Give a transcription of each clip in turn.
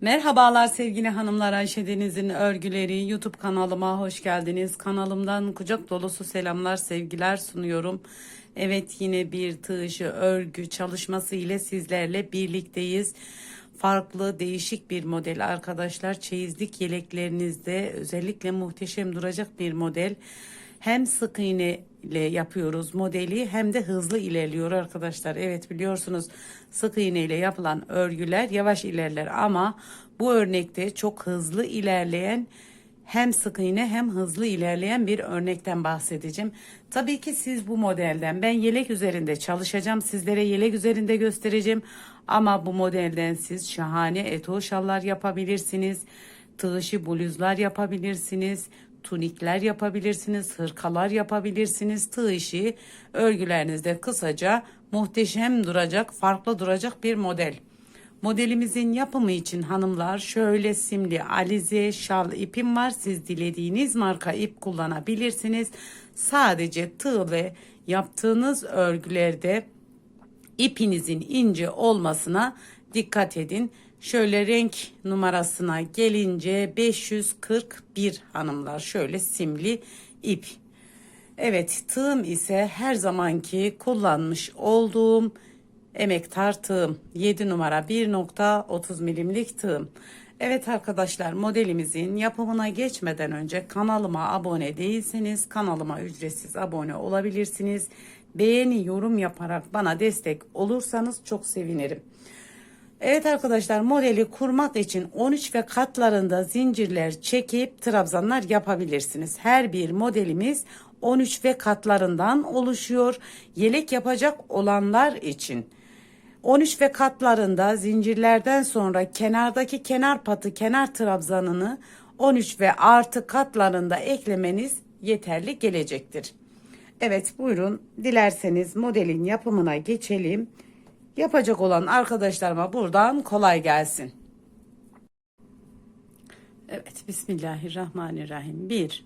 Merhabalar sevgili hanımlar Ayşe Deniz'in örgüleri YouTube kanalıma hoş geldiniz. Kanalımdan kucak dolusu selamlar sevgiler sunuyorum. Evet yine bir tığ işi örgü çalışması ile sizlerle birlikteyiz. Farklı değişik bir model arkadaşlar çeyizlik yeleklerinizde özellikle muhteşem duracak bir model. Hem sık iğne ile yapıyoruz modeli hem de hızlı ilerliyor arkadaşlar. Evet biliyorsunuz sık iğne ile yapılan örgüler yavaş ilerler ama bu örnekte çok hızlı ilerleyen hem sık iğne hem hızlı ilerleyen bir örnekten bahsedeceğim. Tabii ki siz bu modelden ben yelek üzerinde çalışacağım. Sizlere yelek üzerinde göstereceğim. Ama bu modelden siz şahane eto şallar yapabilirsiniz. Tığ işi bluzlar yapabilirsiniz tunikler yapabilirsiniz, hırkalar yapabilirsiniz. Tığ işi örgülerinizde kısaca muhteşem duracak, farklı duracak bir model. Modelimizin yapımı için hanımlar şöyle simli alize şal ipim var. Siz dilediğiniz marka ip kullanabilirsiniz. Sadece tığ ve yaptığınız örgülerde ipinizin ince olmasına dikkat edin. Şöyle renk numarasına gelince 541 hanımlar şöyle simli ip. Evet tığım ise her zamanki kullanmış olduğum emektar tığım 7 numara 1.30 milimlik tığım. Evet arkadaşlar modelimizin yapımına geçmeden önce kanalıma abone değilseniz kanalıma ücretsiz abone olabilirsiniz. Beğeni yorum yaparak bana destek olursanız çok sevinirim. Evet arkadaşlar modeli kurmak için 13 ve katlarında zincirler çekip trabzanlar yapabilirsiniz. Her bir modelimiz 13 ve katlarından oluşuyor. Yelek yapacak olanlar için 13 ve katlarında zincirlerden sonra kenardaki kenar patı kenar trabzanını 13 ve artı katlarında eklemeniz yeterli gelecektir. Evet buyurun dilerseniz modelin yapımına geçelim. Yapacak olan arkadaşlarıma buradan kolay gelsin. Evet Bismillahirrahmanirrahim. 1,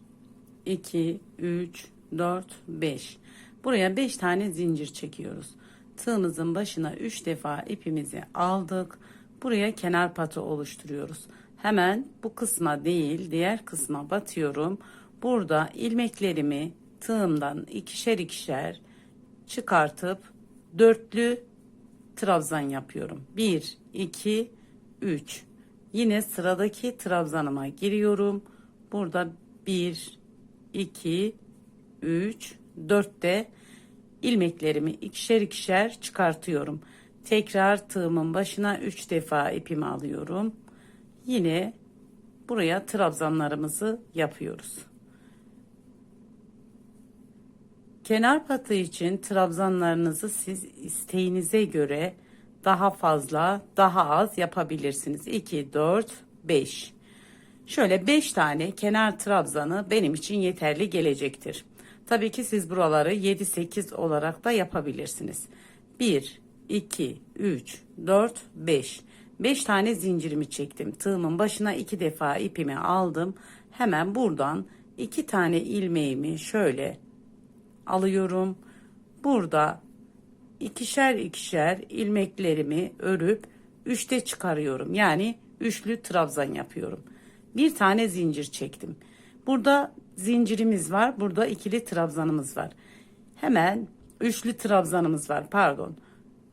2, 3, 4, 5. Buraya 5 tane zincir çekiyoruz. Tığımızın başına 3 defa ipimizi aldık. Buraya kenar patı oluşturuyoruz. Hemen bu kısma değil diğer kısma batıyorum. Burada ilmeklerimi tığımdan ikişer ikişer çıkartıp dörtlü trabzan yapıyorum. 1, 2, 3. Yine sıradaki trabzanıma giriyorum. Burada 1, 2, 3, 4 de ilmeklerimi ikişer ikişer çıkartıyorum. Tekrar tığımın başına 3 defa ipimi alıyorum. Yine buraya trabzanlarımızı yapıyoruz. Kenar patı için trabzanlarınızı siz isteğinize göre daha fazla, daha az yapabilirsiniz. 2, 4, 5. Şöyle 5 tane kenar trabzanı benim için yeterli gelecektir. Tabii ki siz buraları 7, 8 olarak da yapabilirsiniz. 1, 2, 3, 4, 5. 5 tane zincirimi çektim. Tığımın başına 2 defa ipimi aldım. Hemen buradan 2 tane ilmeğimi şöyle alıyorum. Burada ikişer ikişer ilmeklerimi örüp üçte çıkarıyorum. Yani üçlü trabzan yapıyorum. Bir tane zincir çektim. Burada zincirimiz var. Burada ikili trabzanımız var. Hemen üçlü trabzanımız var. Pardon.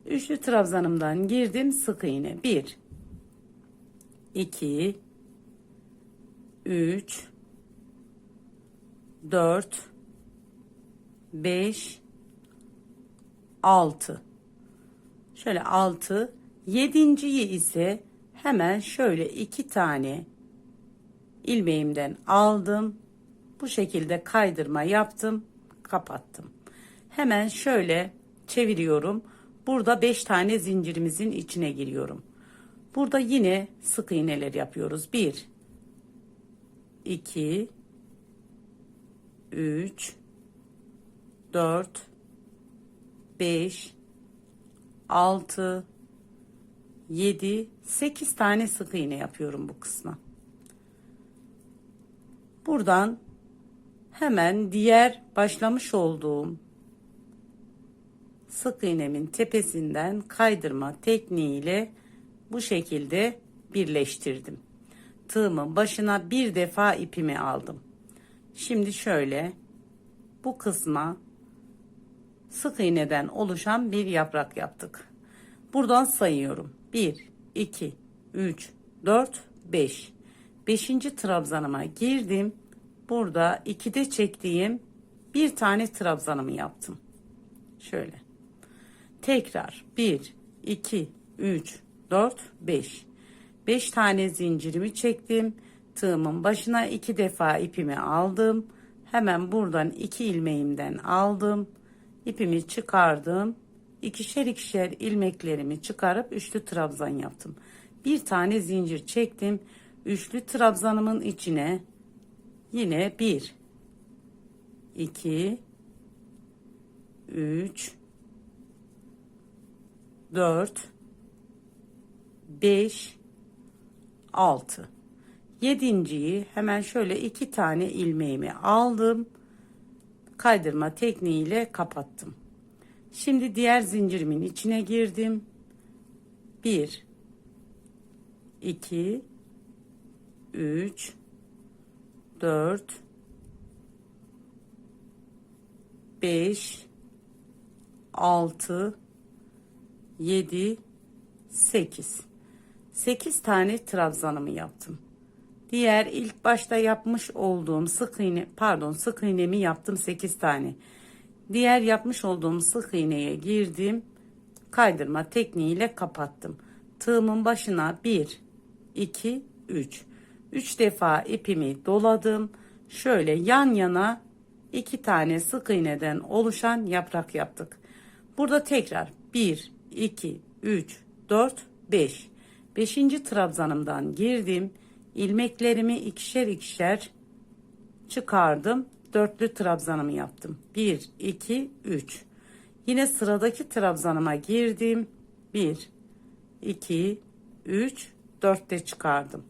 Üçlü trabzanımdan girdim sık iğne. Bir, iki, üç, dört, 5 6 şöyle 6 yedinciyi ise hemen şöyle iki tane ilmeğimden aldım. Bu şekilde kaydırma yaptım kapattım. Hemen şöyle çeviriyorum. Burada 5 tane zincirimizin içine giriyorum. Burada yine sık iğneler yapıyoruz. 1 2 3 4 5 6 7 8 tane sık iğne yapıyorum bu kısma. Buradan hemen diğer başlamış olduğum sık iğnemin tepesinden kaydırma tekniğiyle bu şekilde birleştirdim. Tığımın başına bir defa ipimi aldım. Şimdi şöyle bu kısma sık iğneden oluşan bir yaprak yaptık. Buradan sayıyorum. 1, 2, 3, 4, 5. 5. trabzanıma girdim. Burada 2'de çektiğim bir tane trabzanımı yaptım. Şöyle. Tekrar 1, 2, 3, 4, 5. 5 tane zincirimi çektim. Tığımın başına iki defa ipimi aldım. Hemen buradan iki ilmeğimden aldım. İpimi çıkardım. İkişer ikişer ilmeklerimi çıkarıp üçlü trabzan yaptım. Bir tane zincir çektim. Üçlü trabzanımın içine yine bir, iki, üç, dört, beş, altı. Yedinciyi hemen şöyle iki tane ilmeğimi aldım. Kaydırma tekniğiyle kapattım. Şimdi diğer zincirimin içine girdim. 1 2 3 4 5 6 7 8 8 tane trabzanımı yaptım. Diğer ilk başta yapmış olduğum sık iğne pardon sık iğnemi yaptım 8 tane. Diğer yapmış olduğum sık iğneye girdim. Kaydırma tekniğiyle kapattım. Tığımın başına 1 2 3 3 defa ipimi doladım. Şöyle yan yana iki tane sık iğneden oluşan yaprak yaptık. Burada tekrar 1 2 3 4 5 5. trabzanımdan girdim ilmeklerimi ikişer ikişer çıkardım. Dörtlü trabzanımı yaptım. 1, 2, 3. Yine sıradaki trabzanıma girdim. 1, 2, 3, 4 de çıkardım.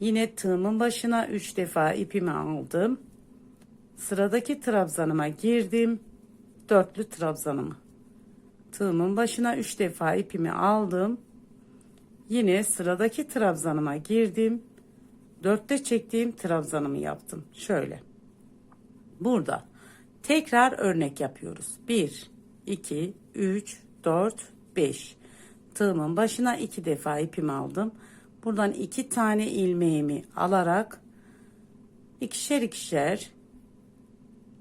Yine tığımın başına 3 defa ipimi aldım. Sıradaki trabzanıma girdim. Dörtlü trabzanımı. Tığımın başına 3 defa ipimi aldım. Yine sıradaki trabzanıma girdim. Dörtte çektiğim trabzanımı yaptım. Şöyle. Burada tekrar örnek yapıyoruz. 1, 2, 3, 4, 5. Tığımın başına iki defa ipimi aldım. Buradan iki tane ilmeğimi alarak ikişer ikişer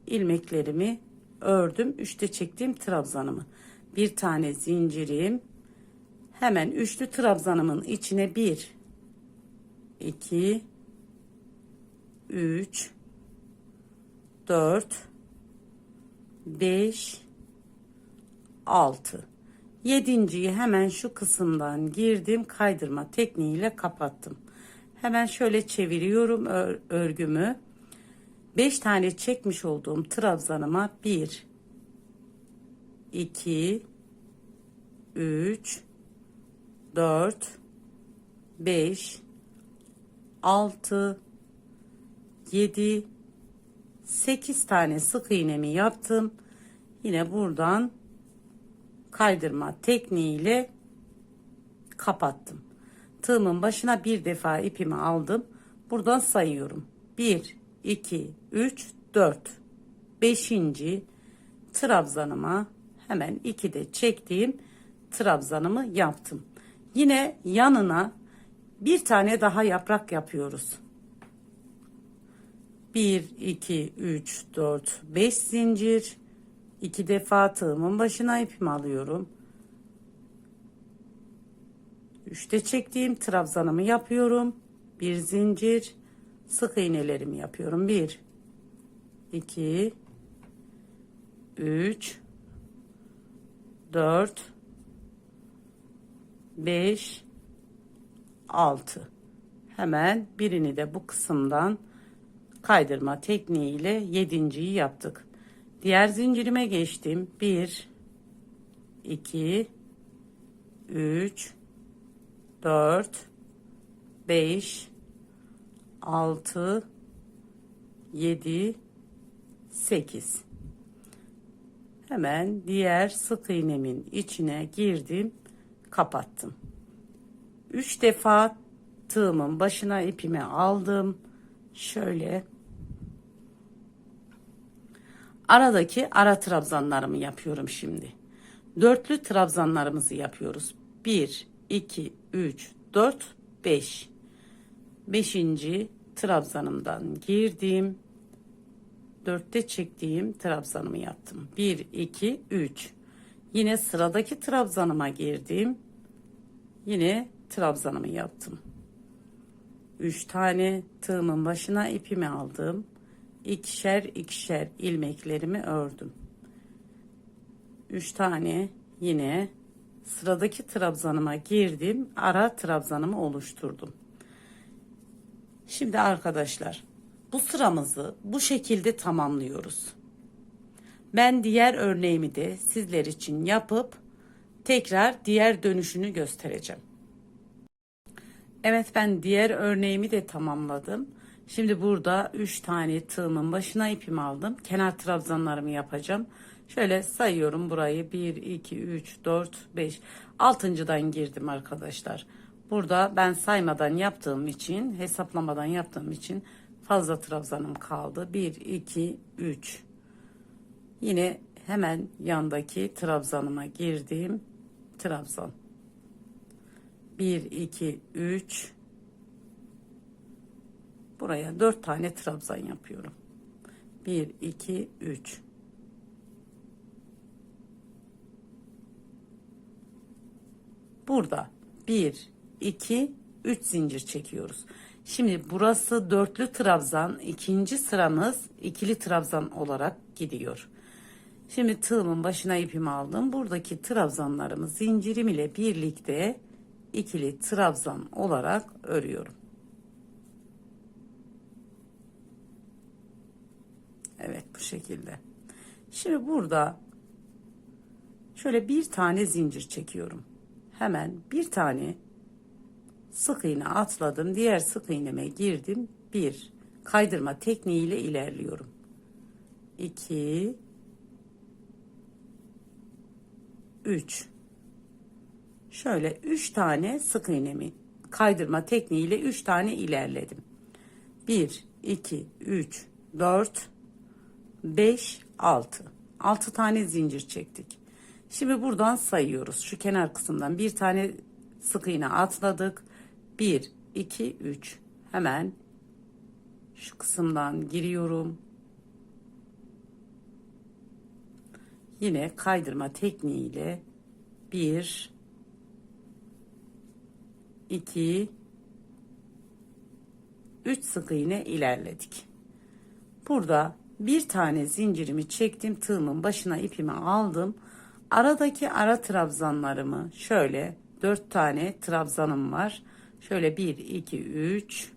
ilmeklerimi ördüm. Üçte çektiğim trabzanımı. Bir tane zincirim Hemen üçlü trabzanımın içine bir, iki, üç, dört, beş, altı. Yedinciyi hemen şu kısımdan girdim kaydırma tekniğiyle kapattım. Hemen şöyle çeviriyorum ör örgümü. 5 tane çekmiş olduğum trabzanıma 1 2 3 4 5 6 7 8 tane sık iğnemi yaptım. Yine buradan kaydırma tekniğiyle kapattım. Tığımın başına bir defa ipimi aldım. Buradan sayıyorum. 1 2 3 4 5. trabzanıma hemen 2 de çektiğim trabzanımı yaptım. Yine yanına bir tane daha yaprak yapıyoruz. 1, 2, 3, 4, 5 zincir. 2 defa tığımın başına ipimi alıyorum. 3'te çektiğim trabzanımı yapıyorum. Bir zincir sık iğnelerimi yapıyorum. 1 2 3 4 5 6 hemen birini de bu kısımdan kaydırma tekniğiyle yedinciyi yaptık. Diğer zincirime geçtim. 1 2 3 4 5 6 7 8 hemen diğer sık iğnemin içine girdim kapattım. 3 defa tığımın başına ipimi aldım. Şöyle aradaki ara trabzanlarımı yapıyorum şimdi. Dörtlü trabzanlarımızı yapıyoruz. 1 2 3 4 5 Beşinci trabzanımdan girdim. Dörtte çektiğim trabzanımı yaptım. 1 2 3 Yine sıradaki trabzanıma girdim. Yine trabzanımı yaptım. 3 tane tığımın başına ipimi aldım. İkişer ikişer ilmeklerimi ördüm. 3 tane yine sıradaki trabzanıma girdim. Ara trabzanımı oluşturdum. Şimdi arkadaşlar bu sıramızı bu şekilde tamamlıyoruz. Ben diğer örneğimi de sizler için yapıp tekrar diğer dönüşünü göstereceğim. Evet ben diğer örneğimi de tamamladım. Şimdi burada 3 tane tığımın başına ipimi aldım. Kenar trabzanlarımı yapacağım. Şöyle sayıyorum burayı 1, 2, 3, 4, 5. Altıncıdan girdim arkadaşlar. Burada ben saymadan yaptığım için hesaplamadan yaptığım için fazla trabzanım kaldı. 1, 2, 3. Yine hemen yandaki trabzanıma girdim. Trabzan. 1, 2, 3. Buraya 4 tane trabzan yapıyorum. 1, 2, 3. Burada 1, 2, 3 zincir çekiyoruz. Şimdi burası dörtlü trabzan. ikinci sıramız ikili trabzan olarak gidiyor. Şimdi tığımın başına ipimi aldım. Buradaki trabzanlarımı zincirim ile birlikte ikili trabzan olarak örüyorum. Evet bu şekilde. Şimdi burada şöyle bir tane zincir çekiyorum. Hemen bir tane sık iğne atladım. Diğer sık iğneme girdim. Bir kaydırma tekniğiyle ilerliyorum. 2 3 Şöyle 3 tane sık iğnemi kaydırma tekniğiyle 3 tane ilerledim. 1 2 3 4 5 6 6 tane zincir çektik. Şimdi buradan sayıyoruz. Şu kenar kısımdan bir tane sık iğne atladık. 1 2 3 hemen şu kısımdan giriyorum. Yine kaydırma tekniğiyle 1 2 3 sık iğne ilerledik. Burada bir tane zincirimi çektim tığımın başına ipimi aldım. Aradaki ara trabzanlarımı şöyle dört tane trabzanım var. Şöyle bir iki üç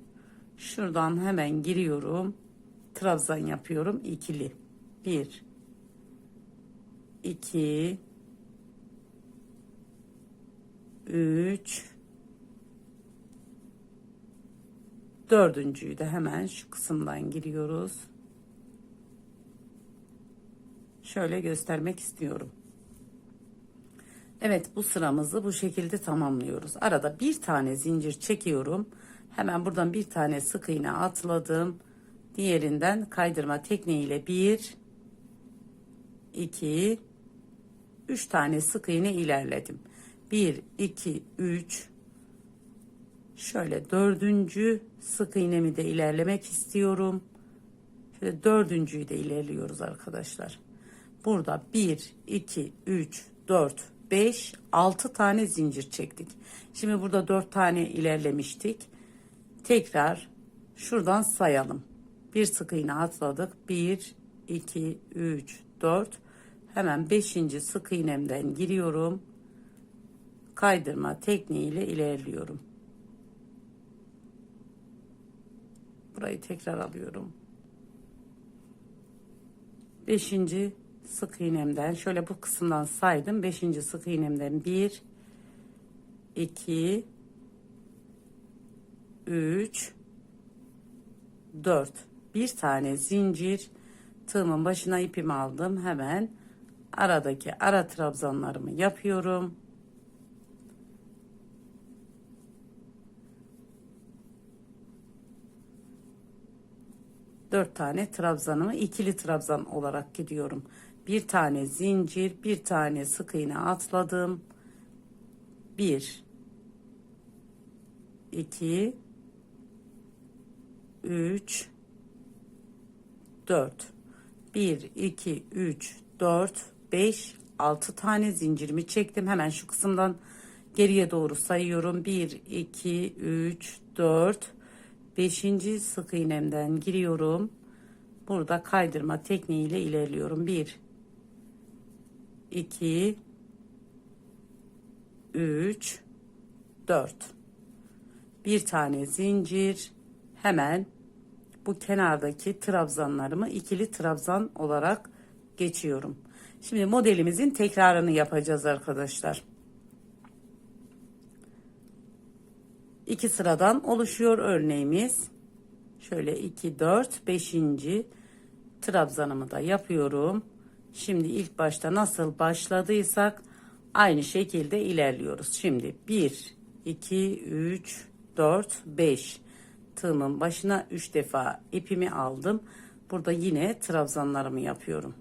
şuradan hemen giriyorum. Trabzan yapıyorum ikili. Bir iki üç dördüncüyü de hemen şu kısımdan giriyoruz şöyle göstermek istiyorum. Evet bu sıramızı bu şekilde tamamlıyoruz. Arada bir tane zincir çekiyorum. Hemen buradan bir tane sık iğne atladım. Diğerinden kaydırma tekniğiyle bir, iki, üç tane sık iğne ilerledim. Bir, iki, üç. Şöyle dördüncü sık iğnemi de ilerlemek istiyorum. Şöyle dördüncüyü de ilerliyoruz arkadaşlar. Burada 1, 2, 3, 4, 5, 6 tane zincir çektik. Şimdi burada 4 tane ilerlemiştik. Tekrar şuradan sayalım. Bir sık iğne atladık. 1, 2, 3, 4. Hemen 5. sık iğnemden giriyorum. Kaydırma tekniğiyle ilerliyorum. Burayı tekrar alıyorum. 5 sık iğnemden şöyle bu kısımdan saydım. Beşinci sık iğnemden bir, iki, üç, dört. Bir tane zincir tığımın başına ipimi aldım. Hemen aradaki ara trabzanlarımı yapıyorum. Dört tane trabzanımı ikili trabzan olarak gidiyorum. Bir tane zincir, bir tane sık iğne atladım. Bir, iki, üç, dört. Bir, iki, üç, dört. 5 6 tane zincirimi çektim. Hemen şu kısımdan geriye doğru sayıyorum. 1 2 3 4 5. sık iğnemden giriyorum. Burada kaydırma tekniğiyle ilerliyorum. 1 2 3 4 bir tane zincir hemen bu kenardaki trabzanlarımı ikili trabzan olarak geçiyorum. Şimdi modelimizin tekrarını yapacağız arkadaşlar. İki sıradan oluşuyor örneğimiz. Şöyle 2 4 5. trabzanımı da yapıyorum. Şimdi ilk başta nasıl başladıysak aynı şekilde ilerliyoruz. Şimdi 1 2 3 4 5 tığımın başına 3 defa ipimi aldım. Burada yine trabzanlarımı yapıyorum.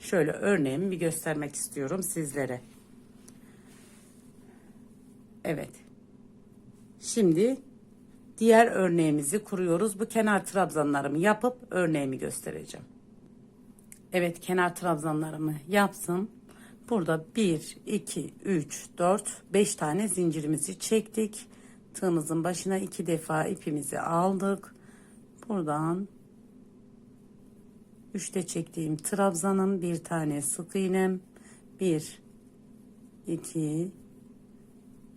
Şöyle örneğimi bir göstermek istiyorum sizlere. Evet. Şimdi diğer örneğimizi kuruyoruz. Bu kenar trabzanlarımı yapıp örneğimi göstereceğim. Evet kenar trabzanlarımı yaptım. Burada 1, 2, 3, 4, 5 tane zincirimizi çektik. Tığımızın başına iki defa ipimizi aldık. Buradan 3'te çektiğim trabzanım bir tane sık iğnem 1 2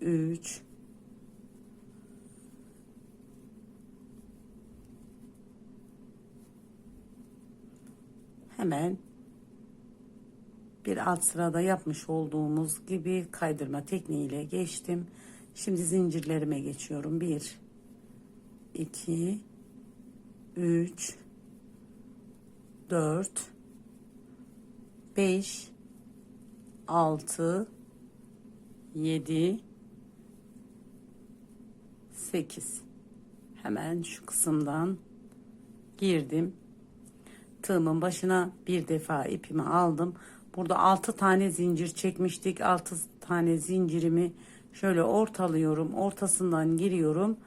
3 hemen bir alt sırada yapmış olduğumuz gibi kaydırma tekniğiyle geçtim. Şimdi zincirlerime geçiyorum. 1 2 3 4 5 6 7 8 hemen şu kısımdan girdim. Tığımın başına bir defa ipimi aldım. Burada 6 tane zincir çekmiştik. 6 tane zincirimi şöyle ortalıyorum. Ortasından giriyorum.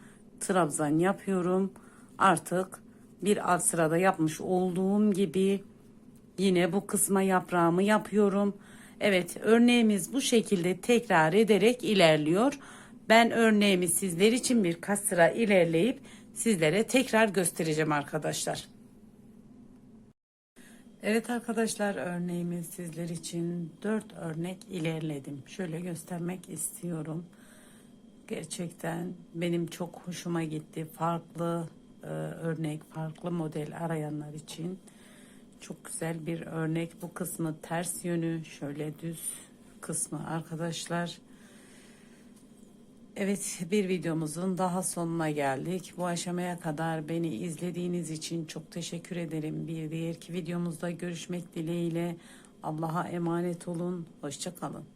Trabzan yapıyorum. Artık bir alt sırada yapmış olduğum gibi yine bu kısma yaprağımı yapıyorum evet örneğimiz bu şekilde tekrar ederek ilerliyor ben örneğimi sizler için birkaç sıra ilerleyip sizlere tekrar göstereceğim arkadaşlar Evet arkadaşlar örneğimi sizler için 4 örnek ilerledim. Şöyle göstermek istiyorum. Gerçekten benim çok hoşuma gitti. Farklı e, örnek, farklı model arayanlar için çok güzel bir örnek. Bu kısmı ters yönü, şöyle düz kısmı arkadaşlar. Evet bir videomuzun daha sonuna geldik. Bu aşamaya kadar beni izlediğiniz için çok teşekkür ederim. Bir diğerki videomuzda görüşmek dileğiyle. Allah'a emanet olun. Hoşçakalın.